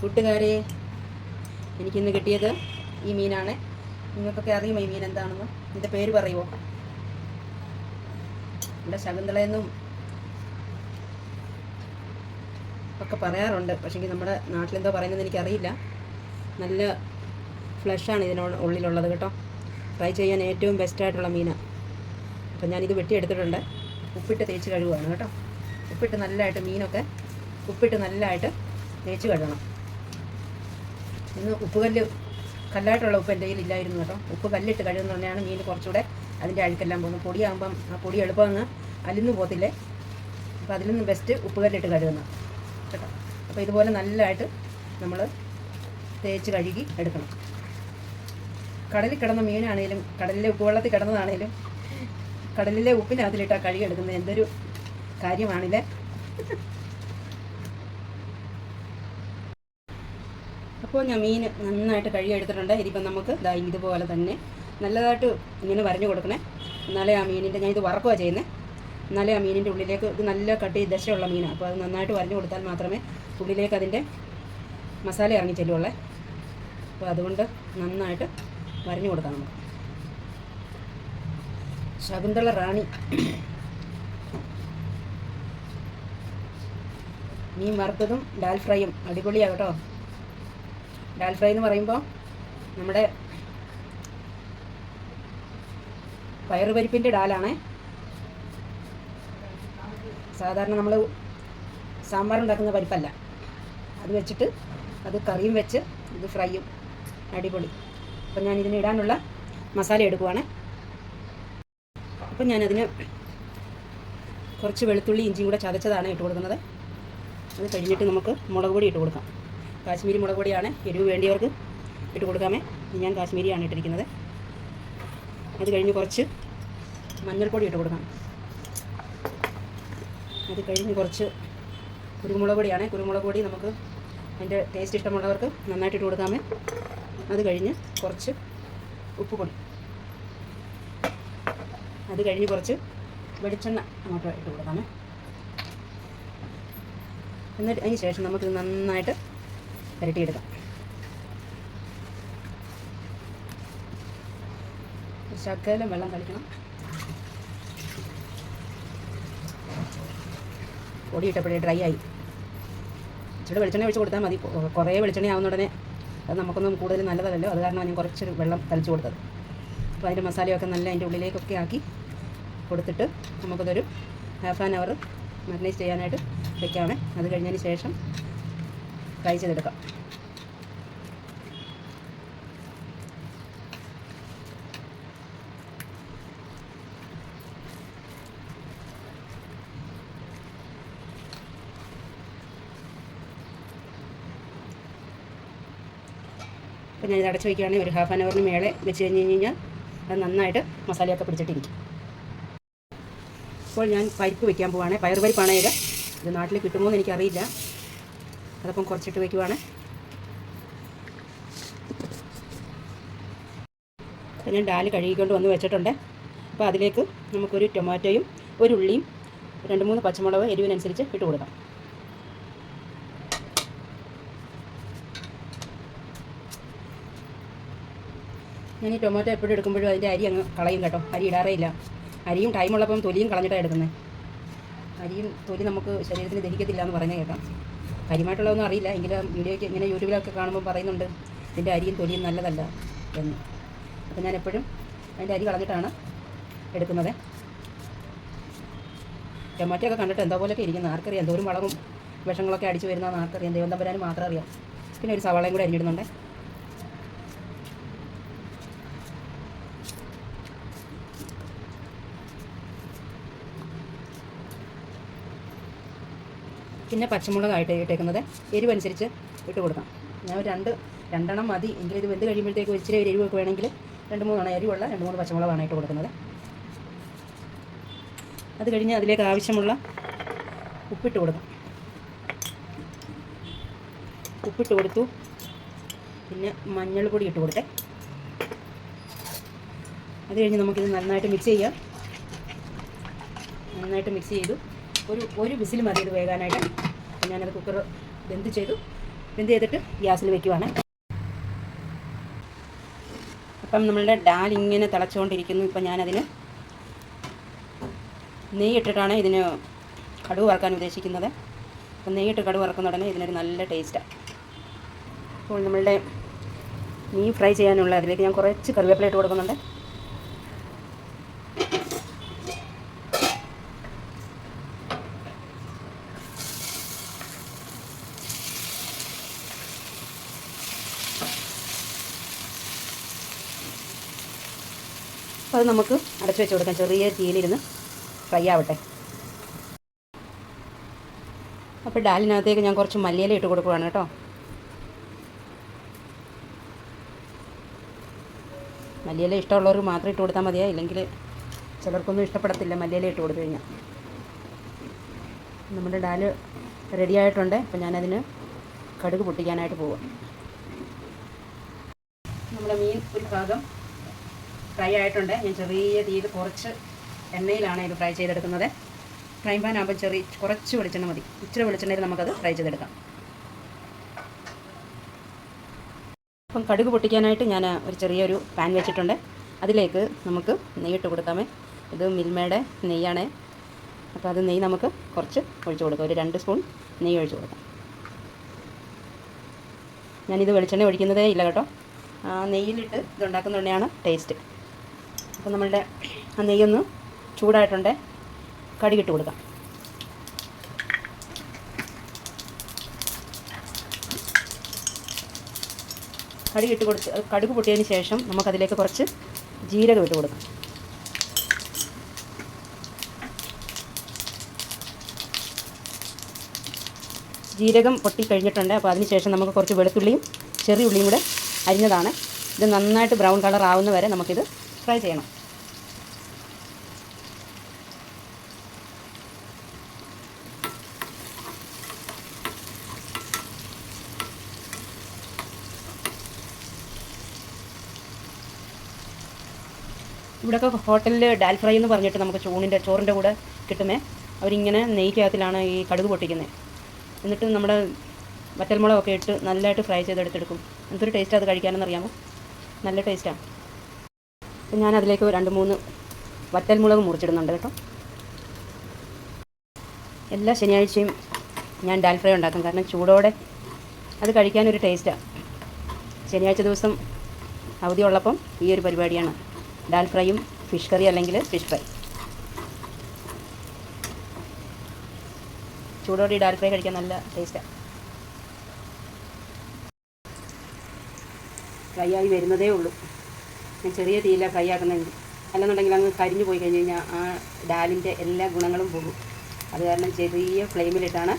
കൂട്ടുകാരെ എനിക്കിന്ന് കിട്ടിയത് ഈ മീനാണ്. നിങ്ങൾക്കൊക്കെ അറിയുമോ ഈ മീൻ എന്താണെന്ന്. ഇതിന്റെ പേര് പറയുമോ ഇവിടെ ശകുന്തളയെന്നും ഒക്കെ പറയാറുണ്ട്. പക്ഷേ നമ്മുടെ നാട്ടിലെന്തോ പറയുന്നത് എനിക്കറിയില്ല. നല്ല ഫ്ലഷാണ് ഇതിനോട് ഉള്ളിലുള്ളത് കേട്ടോ. ഫ്രൈ ചെയ്യാൻ ഏറ്റവും ബെസ്റ്റായിട്ടുള്ള മീനാണ് അപ്പം ഞാനിത് വെട്ടിയെടുത്തിട്ടുണ്ട്. ഉപ്പിട്ട് തേച്ച് കഴുകുകയാണ് കേട്ടോ. ഉപ്പിട്ട് നല്ലതായിട്ട് മീനൊക്കെ ഉപ്പിട്ട് നല്ലതായിട്ട് തേച്ച് കഴുകണം. ഇന്ന് ഉപ്പുകല്ല് കല്ലായിട്ടുള്ള ഉപ്പ് എന്റെ കയ്യിൽ ഇല്ലായിരുന്നു കേട്ടോ. ഉപ്പ് കല്ലിട്ട് കഴുകുന്ന തന്നെയാണ് മീൻ കുറച്ചുകൂടെ അതിന്റെ അഴുക്കെല്ലാം പോകുന്നത്. പൊടിയാകുമ്പം ആ പൊടി എളുപ്പം അങ്ങ് അലിന്നു പോകത്തില്ലേ? അപ്പോൾ അതിൽ നിന്ന് ബെസ്റ്റ് ഉപ്പ് കല്ലിട്ട് കഴുകുന്ന കേട്ടോ. അപ്പോൾ ഇതുപോലെ നല്ലതായിട്ട് നമ്മൾ തേച്ച് കഴുകി എടുക്കണം. കടലിൽ കിടന്ന മീനാണേലും കടലിലെ ഉപ്പുവെള്ളത്തിൽ കിടന്നതാണേലും കടലിലെ ഉപ്പിനകത്തിലിട്ടാൽ കഴുകി എടുക്കുന്നത് എന്തൊരു കാര്യമാണില്ലേ അപ്പോൾ ഞാൻ മീൻ നന്നായിട്ട് കഴുകി എടുത്തിട്ടുണ്ട് ഇനിയിപ്പം നമുക്ക് ദാ ഇതുപോലെ തന്നെ നല്ലതായിട്ട് ഇങ്ങനെ വരഞ്ഞു കൊടുക്കണേ. എന്നാലേ ആ മീനിന്റെ ഞാൻ ഇത് വറക്കുക ചെയ്യുന്നത് എന്നാലേ ആ മീനിന്റെ ഉള്ളിലേക്ക് ഇത് നല്ല കട്ടി ദശയുള്ള മീനാണ് അപ്പോൾ അത് നന്നായിട്ട് വരഞ്ഞു കൊടുത്താൽ മാത്രമേ ഉള്ളിലേക്ക് അതിന്റെ മസാല ഇറങ്ങി ചെല്ലുള്ളേ. അപ്പോൾ അതുകൊണ്ട് നന്നായിട്ട് വരഞ്ഞു കൊടുക്കാം നമുക്ക്. ശകുന്തള റാണി. മീൻ വറുത്തതും ഡാൽ ഫ്രൈയും അടിപൊളിയാണ് കേട്ടോ. ഡാൽ ഫ്രൈ എന്ന് പറയുമ്പോൾ നമ്മുടെ പയറുപരിപ്പിന്റെ ഡാലാണേ. സാധാരണ നമ്മൾ സാമ്പാർ ഉണ്ടാക്കുന്ന പരിപ്പല്ല. അത് വെച്ചിട്ട് അത് കറിയും വെച്ച് ഇത് ഫ്രൈയും അടിപൊളി. അപ്പം ഞാൻ ഇതിന് ഇടാനുള്ള മസാല എടുക്കുവാണ്. അപ്പം ഞാനതിന് കുറച്ച് വെളുത്തുള്ളി ഇഞ്ചിയും കൂടെ ചതച്ചതാണ് ഇട്ട് കൊടുക്കുന്നത്. അത് കഴിഞ്ഞിട്ട് നമുക്ക് മുളക് പൊടി ഇട്ട് കൊടുക്കാം. കാശ്മീരി മുളക് പൊടിയാണ് എരിവ് വേണ്ടിയവർക്ക് ഇട്ട് കൊടുക്കാമേ. ഞാൻ കാശ്മീരിയാണ് ഇട്ടിരിക്കുന്നത്. അത് കഴിഞ്ഞ് കുറച്ച് മഞ്ഞൾപ്പൊടി ഇട്ട് കൊടുക്കാം. അത് കഴിഞ്ഞ് കുറച്ച് കുരുമുളക് പൊടിയാണ്. കുരുമുളക് പൊടി നമുക്ക് അതിന്റെ ടേസ്റ്റ് ഇഷ്ടമുള്ളവർക്ക് നന്നായിട്ട് ഇട്ട് കൊടുക്കാമേ. അത് കഴിഞ്ഞ് കുറച്ച് ഉപ്പ് പൊടി അത് കഴിഞ്ഞ് കുറച്ച് വെളിച്ചെണ്ണ അങ്ങോട്ട് ഇട്ട് കൊടുക്കാമേ. എന്നിട്ട് അതിന് ശേഷം നമുക്ക് നന്നായിട്ട് പുരട്ടിയെടുക്കാം ശകലം വെള്ളം കളിക്കണം പൊടി ഇട്ടപ്പോഴേ ഡ്രൈ ആയി. ഇച്ചിരി വെളിച്ചെണ്ണ ഒഴിച്ച് കൊടുത്താൽ മതി. കുറേ വെളിച്ചെണ്ണ ആവുന്ന ഉടനെ അത് നമുക്കൊന്നും കൂടുതൽ നല്ലതല്ലോ അത് കാരണം ഞാൻ കുറച്ച് വെള്ളം തളിച്ച് കൊടുത്തത്. അപ്പോൾ അതിന്റെ മസാലയൊക്കെ നല്ല അതിന്റെ ഉള്ളിലേക്കൊക്കെ ആക്കി കൊടുത്തിട്ട് നമുക്കതൊരു ഹാഫ് ആൻ അവർ മാരിനേറ്റ് ചെയ്യാനായിട്ട് വയ്ക്കാമേ അത് കഴിഞ്ഞതിന് ശേഷം ഫ്രൈ ചെയ്തെടുക്കാം. അപ്പോൾ ഞാൻ ഇത് അടച്ച് വയ്ക്കുകയാണെങ്കിൽ ഒരു ഹാഫ് ആൻ അവറിന് മേലെ വെച്ച് കഴിഞ്ഞ് കഴിഞ്ഞാൽ അത് നന്നായിട്ട് മസാലയൊക്കെ പിടിച്ചിട്ടിരിക്കും. ഇപ്പോൾ ഞാൻ പരിപ്പ് വയ്ക്കാൻ പോവാണ്. പയർ ഇത്. ഇത് നാട്ടിൽ കിട്ടുമോ എന്ന് എനിക്കറിയില്ല. അതപ്പം കുറച്ചിട്ട് വയ്ക്കുവാണ്. ഞാൻ ഡാൽ കഴുകിക്കൊണ്ട് വന്ന് വെച്ചിട്ടുണ്ട്. അപ്പോൾ അതിലേക്ക് നമുക്കൊരു ടൊമാറ്റോയും ഒരു ഉള്ളിയും രണ്ട് മൂന്ന് പച്ചമുളക് എരിവിനനുസരിച്ച് ഇട്ട് കൊടുക്കാം. ഞാൻ ഈ ടൊമാറ്റോ എപ്പോഴും എടുക്കുമ്പോഴും അതിന്റെ അരി അങ്ങ് കളയും കേട്ടോ. അരി ഇടാറേ ഇല്ല. അരിയും ടൈമുള്ളപ്പം തൊലിയും കളഞ്ഞിട്ടാണ് എടുക്കുന്നത്. അരിയും തൊലി നമുക്ക് ശരീരത്തിന് ദഹിക്കത്തില്ല എന്ന് പറഞ്ഞാൽ കേൾക്കാം കാര്യമായിട്ടുള്ളതൊന്നും അറിയില്ല. എങ്കിലും വീഡിയോയ്ക്ക് ഇങ്ങനെ യൂട്യൂബിലൊക്കെ കാണുമ്പോൾ പറയുന്നുണ്ട് ഇതിന്റെ അരിയും തൊലിയും നല്ലതല്ല എന്ന്. അപ്പോൾ ഞാൻ എപ്പോഴും അതിന്റെ അരി കളഞ്ഞിട്ടാണ് എടുക്കുന്നത്. ടൊമാറ്റോ ഒക്കെ കണ്ടിട്ട് എന്താ പോലെയൊക്കെ ഇരിക്കുന്നത് ആർക്കറിയാം എന്തോരും വളവും വിഷങ്ങളൊക്കെ അടിച്ചു വരുന്നതെന്ന് ആർക്കറിയാം. ദൈവം തമ്പരാനും മാത്രം അറിയാം. പിന്നെ ഒരു സവാളയും കൂടെ അരിഞ്ഞിടുന്നുണ്ട്. പിന്നെ പച്ചമുളകായിട്ട് ഇട്ടേക്കുന്നത്. എരിവനുസരിച്ച് ഇട്ട് കൊടുക്കാം. ഞാൻ രണ്ട് രണ്ടെണ്ണം മതി. എങ്കിൽ ഇത് വെന്ത് കഴിയുമ്പോഴത്തേക്ക് ഇച്ചിരി ഒരു എരിവൊക്കെ വേണമെങ്കിൽ രണ്ട് മൂന്നെണ്ണം എരിവുള്ള രണ്ട് മൂന്ന് പച്ചമുളകാണ് ഇട്ട് കൊടുക്കുന്നത്. അത് കഴിഞ്ഞ് അതിലേക്ക് ആവശ്യമുള്ള ഉപ്പിട്ട് കൊടുക്കാം. ഉപ്പിട്ട് കൊടുത്തു. പിന്നെ മഞ്ഞൾപ്പൊടി ഇട്ട് കൊടുത്തെ. അത് കഴിഞ്ഞ് നമുക്കിത് നന്നായിട്ട് മിക്സ് ചെയ്യാം. നന്നായിട്ട് മിക്സ് ചെയ്തു. ഒരു ഒരു വിസിൽ മതി ഇത് വേകാനായിട്ട് ഞാനത് കുക്കർ വെന്ത് ചെയ്തു. വെന്ത് ചെയ്തിട്ട് ഗ്യാസിൽ വെക്കുവാണ്. അപ്പം നമ്മളുടെ ഡാൽ ഇങ്ങനെ തിളച്ചുകൊണ്ടിരിക്കുന്നു. ഇപ്പം ഞാനതിന് നെയ്യിട്ടിട്ടാണ് ഇതിന് കടുവ് വറക്കാൻ ഉദ്ദേശിക്കുന്നത്. അപ്പം നെയ്യിട്ട് കടുവ് വറക്കുന്ന ഉടനെ ഇതിനൊരു നല്ല ടേസ്റ്റാണ് അപ്പോൾ നമ്മളുടെ മീൻ ഫ്രൈ ചെയ്യാനുള്ള അതിലേക്ക് ഞാൻ കുറച്ച് കറിവേപ്പില ഇട്ട് കൊടുക്കുന്നുണ്ട്. അത് നമുക്ക് അടച്ചു വെച്ച് കൊടുക്കാം. ചെറിയ തീയിലിരുന്ന് ഫ്രൈ ആവട്ടെ. അപ്പോൾ ഡാലിനകത്തേക്ക് ഞാൻ കുറച്ച് മല്ലിയില ഇട്ട് കൊടുക്കുവാണ് കേട്ടോ. മല്ലിയില ഇഷ്ടമുള്ളവർക്ക് മാത്രം ഇട്ട് കൊടുത്താൽ മതിയാ. ഇല്ലെങ്കിൽ ചിലർക്കൊന്നും ഇഷ്ടപ്പെടത്തില്ല മല്ലിയില ഇട്ട് കൊടുത്തു കഴിഞ്ഞാൽ നമ്മുടെ ഡാൽ റെഡി ആയിട്ടുണ്ട്. അപ്പം ഞാനതിന് കടുക് പൊട്ടിക്കാനായിട്ട് പോവാം. നമ്മുടെ മീൻ ഒരു ഭാഗം ഫ്രൈ ആയിട്ടുണ്ട്. ഞാൻ ചെറിയ തീയിൽ കുറച്ച് എണ്ണയിലാണ് ഇത് ഫ്രൈ ചെയ്തെടുക്കുന്നത്. ഫ്രൈ പാൻ ആകുമ്പോൾ ചെറിയ കുറച്ച് വെളിച്ചെണ്ണ മതി. ഇച്ചിരി വെളിച്ചെണ്ണയിൽ നമുക്കത് ഫ്രൈ ചെയ്തെടുക്കാം. അപ്പം കടുക് പൊട്ടിക്കാനായിട്ട് ഞാൻ ഒരു ചെറിയൊരു പാൻ വെച്ചിട്ടുണ്ട്. അതിലേക്ക് നമുക്ക് നെയ്യ് നെയ്യിട്ട് കൊടുക്കാമേ. ഇത് മിൽമയുടെ നെയ്യാണേ. അപ്പോൾ അത് നെയ്യ് നമുക്ക് കുറച്ച് ഒഴിച്ചു കൊടുക്കാം. ഒരു രണ്ട് സ്പൂൺ നെയ്യ് ഒഴിച്ചു കൊടുക്കാം. ഞാനിത് വെളിച്ചെണ്ണ ഒഴിക്കുന്നതേ ഇല്ല കേട്ടോ. നെയ്യിലിട്ട് ഇതുണ്ടാക്കുന്ന എണ്ണയാണ് ടേസ്റ്റ്. അപ്പോൾ നമ്മളുടെ ആ നെയ്യൊന്ന് ചൂടായിട്ടുണ്ട്. കടുകിട്ട് കൊടുക്കാം. കടി ഇട്ട് കൊടുത്ത് കടുക് പൊട്ടിയതിന് ശേഷം നമുക്കതിലേക്ക് കുറച്ച് ജീരകം ഇട്ട് കൊടുക്കാം. ജീരകം പൊട്ടി കഴിഞ്ഞിട്ടുണ്ട് അപ്പോൾ അതിന് ശേഷം നമുക്ക് കുറച്ച് വെളുത്തുള്ളിയും ചെറിയ ഉള്ളിയും കൂടെ അരിഞ്ഞതാണ്. ഇത് നന്നായിട്ട് ബ്രൗൺ കളർ ആവുന്ന വരെ നമുക്കിത് ഫ്രൈ ചെയ്യണം. ഇവിടെയൊക്കെ ഹോട്ടലിൽ ഡാൽ ഫ്രൈ എന്ന് പറഞ്ഞിട്ട് നമുക്ക് ചൂണിന്റെ ചോറിന്റെ കൂടെ കിട്ടുമേ. അവരിങ്ങനെ നെയ്ക്കകത്തിലാണ് ഈ കടുക് പൊട്ടിക്കുന്നത് എന്നിട്ട് നമ്മുടെ വറ്റൽമുളകൊക്കെ ഇട്ട് നല്ലതായിട്ട് ഫ്രൈ ചെയ്തെടുത്തെടുക്കും. എന്തൊരു ടേസ്റ്റ് അത് കഴിക്കാനെന്ന് അറിയാമോ നല്ല ടേസ്റ്റാണ് അപ്പം ഞാൻ അതിലേക്ക് രണ്ട് മൂന്ന് വറ്റൽമുളക് മുറിച്ചിടുന്നുണ്ട് കേട്ടോ. എല്ലാ ശനിയാഴ്ചയും ഞാൻ ഡാൽ ഫ്രൈ ഉണ്ടാക്കും. കാരണം ചൂടോടെ അത് കഴിക്കാനൊരു ടേസ്റ്റാണ് ശനിയാഴ്ച ദിവസം അവധി ഉള്ളപ്പം ഈ ഒരു പരിപാടിയാണ്. ഡാൽ ഫ്രൈയും ഫിഷ് കറി അല്ലെങ്കിൽ ഫിഷ് ഫ്രൈ ചൂടോടെ ഡാൽ ഫ്രൈ കഴിക്കാൻ നല്ല ടേസ്റ്റാണ് ഫ്രൈ ആയി വരുന്നതേ ഉള്ളൂ. ഞാൻ ചെറിയ തീയില ഫ്രൈ ആക്കുന്നെങ്കിൽ അല്ലെന്നുണ്ടെങ്കിൽ അങ്ങ് കരിഞ്ഞു പോയി കഴിഞ്ഞ് കഴിഞ്ഞാൽ ആ ഡാലിന്റെ എല്ലാ ഗുണങ്ങളും പോകും. അത് കാരണം ചെറിയ ഫ്ലെയിമിലിട്ടാണ്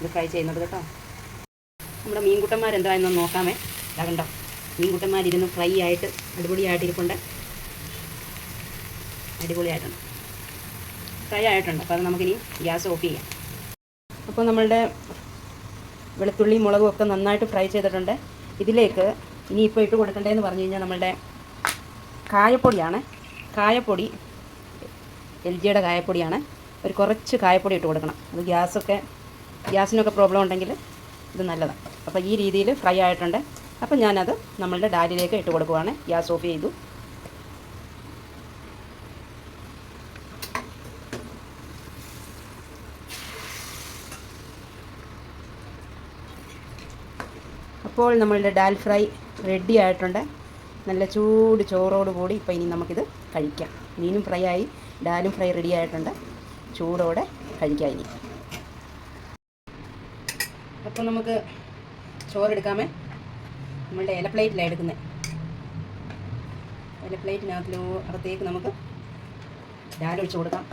ഇത് ഫ്രൈ ചെയ്യുന്നത് കേട്ടോ. നമ്മുടെ മീൻകുട്ടന്മാരെന്തായെന്ന് നോക്കാമേ? ഇതാ കണ്ടോ? മീൻകുട്ടന്മാരിരുന്ന് ഫ്രൈ ആയിട്ട് അടിപൊളിയായിട്ടിരിപ്പുണ്ട്. അടിപൊളിയായിട്ടുണ്ട്. ഫ്രൈ ആയിട്ടുണ്ട്. അപ്പോൾ അത് നമുക്കിനി ഗ്യാസ് ഓഫ് ചെയ്യാം. അപ്പോൾ നമ്മളുടെ വെളുത്തുള്ളി മുളകും ഒക്കെ നന്നായിട്ട് ഫ്രൈ ചെയ്തിട്ടുണ്ട്. ഇതിലേക്ക് ഇനിയിപ്പോൾ ഇട്ട് കൊടുക്കണ്ടേന്ന് പറഞ്ഞു കഴിഞ്ഞാൽ നമ്മളുടെ കായപ്പൊടിയാണ്. കായപ്പൊടി എൽ ജിയുടെ കായപ്പൊടിയാണ്. ഒരു കുറച്ച് കായപ്പൊടി ഇട്ട് കൊടുക്കണം. അത് ഗ്യാസൊക്കെ ഗ്യാസിനൊക്കെ പ്രോബ്ലം ഉണ്ടെങ്കിൽ ഇത് നല്ലതാണ് അപ്പോൾ ഈ രീതിയിൽ ഫ്രൈ ആയിട്ടുണ്ട്. അപ്പോൾ ഞാനത് നമ്മളുടെ ഡാലിലേക്ക് ഇട്ട് കൊടുക്കുവാണ്. ഗ്യാസ് ഓഫ് ചെയ്തു. അപ്പോൾ നമ്മളുടെ ഡാൽ ഫ്രൈ റെഡി ആയിട്ടുണ്ട്. നല്ല ചൂട് ചോറോട് കൂടി ഇപ്പോൾ ഇനി നമുക്കിത് കഴിക്കാം. മീനും ഫ്രൈ ആയി ഡാലും ഫ്രൈ റെഡി ആയിട്ടുണ്ട്. ചൂടോടെ കഴിക്കാം ഇനി. അപ്പോൾ നമുക്ക് ചോറെടുക്കാമേ. നമ്മളുടെ ഇല പ്ലേറ്റിലാണ് എടുക്കുന്നത് ഇല പ്ലേറ്റിനകത്തിലോ അകത്തേക്ക് നമുക്ക് ഡാലൊഴിച്ച് കൊടുക്കാം.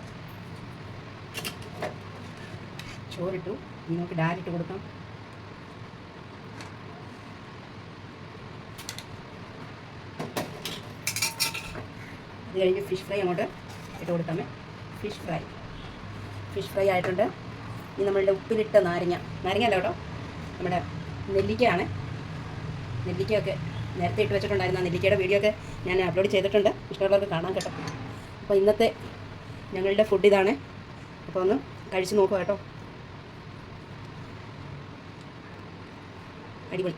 ചോറിട്ടു. ഇനി നമുക്ക് ഡാലിട്ട് കൊടുക്കാം. ഇത് കഴിഞ്ഞ് ഫിഷ് ഫ്രൈ അങ്ങോട്ട് ഇട്ട് കൊടുക്കാമേ ഫിഷ് ഫ്രൈ ഫിഷ് ഫ്രൈ ആയിട്ടുണ്ട്. ഇനി നമ്മളുടെ ഉപ്പിലിട്ട നാരങ്ങ. നാരങ്ങ അല്ല കേട്ടോ. നമ്മുടെ നെല്ലിക്കയാണ്. നെല്ലിക്കയൊക്കെ നേരത്തെ ഇട്ട് വെച്ചിട്ടുണ്ടായിരുന്ന. നെല്ലിക്കയുടെ വീഡിയോ ഒക്കെ ഞാൻ അപ്ലോഡ് ചെയ്തിട്ടുണ്ട്. ഇഷ്ടമുള്ളവർക്ക് കാണാൻ കേട്ടോ. അപ്പോൾ ഇന്നത്തെ ഞങ്ങളുടെ ഫുഡ് ഇതാണ്. അപ്പോൾ ഒന്ന് കഴിച്ച് നോക്കുക കേട്ടോ. അടിപൊളി.